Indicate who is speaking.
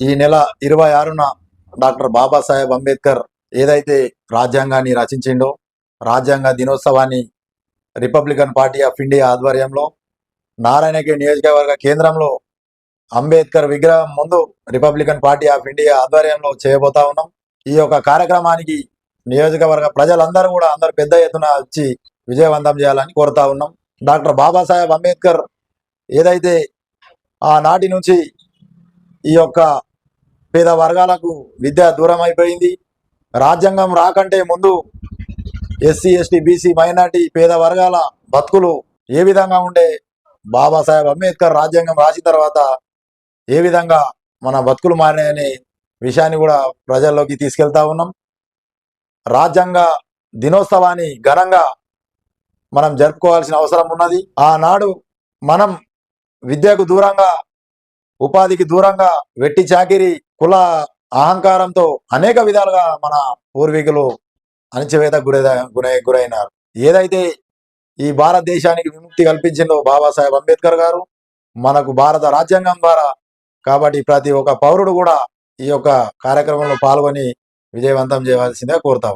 Speaker 1: ఈ నెల ఇరవై ఆరున డాక్టర్ బాబాసాహెబ్ అంబేద్కర్ ఏదైతే రాజ్యాంగాన్ని రచించిండో రాజ్యాంగ దినోత్సవాన్ని రిపబ్లికన్ పార్టీ ఆఫ్ ఇండియా ఆధ్వర్యంలో నారాయణగిరి నియోజకవర్గ కేంద్రంలో అంబేద్కర్ విగ్రహం ముందు రిపబ్లికన్ పార్టీ ఆఫ్ ఇండియా ఆధ్వర్యంలో చేయబోతా ఉన్నాం. ఈ యొక్క కార్యక్రమానికి నియోజకవర్గ ప్రజలందరూ కూడా అందరు పెద్ద ఎత్తున వచ్చి విజయవంతం చేయాలని కోరుతా ఉన్నాం. డాక్టర్ బాబాసాహెబ్ అంబేద్కర్ ఏదైతే ఆనాటి నుంచి ఈ యొక్క పేద వర్గాలకు విద్య దూరం అయిపోయింది. రాజ్యాంగం రాకంటే ముందు ఎస్సీ ఎస్టీ బీసీ మైనార్టీ పేద వర్గాల బతుకులు ఏ విధంగా ఉండే? బాబాసాహెబ్ అంబేద్కర్ రాజ్యాంగం రాసిన తర్వాత ఏ విధంగా మన బతుకులు మారినాయనే విషయాన్ని కూడా ప్రజల్లోకి తీసుకెళ్తా ఉన్నాం. రాజ్యాంగ దినోత్సవాన్ని ఘనంగా మనం జరుపుకోవాల్సిన అవసరం ఉన్నది. ఆనాడు మనం విద్యకు దూరంగా ఉపాధికి దూరంగా వెట్టి చాకిరి కుల అహంకారంతో అనేక విధాలుగా మన పూర్వీకులు అణచివేత గురై గురై గురైనారు. ఏదైతే ఈ భారతదేశానికి విముక్తి కల్పించిందో బాబాసాహెబ్ అంబేద్కర్ గారు మనకు భారత రాజ్యాంగం ద్వారా కాబట్టి ప్రతి ఒక్క పౌరుడు కూడా ఈ యొక్క కార్యక్రమంలో పాల్గొని విజయవంతం చేయవలసిందిగా కోరుతా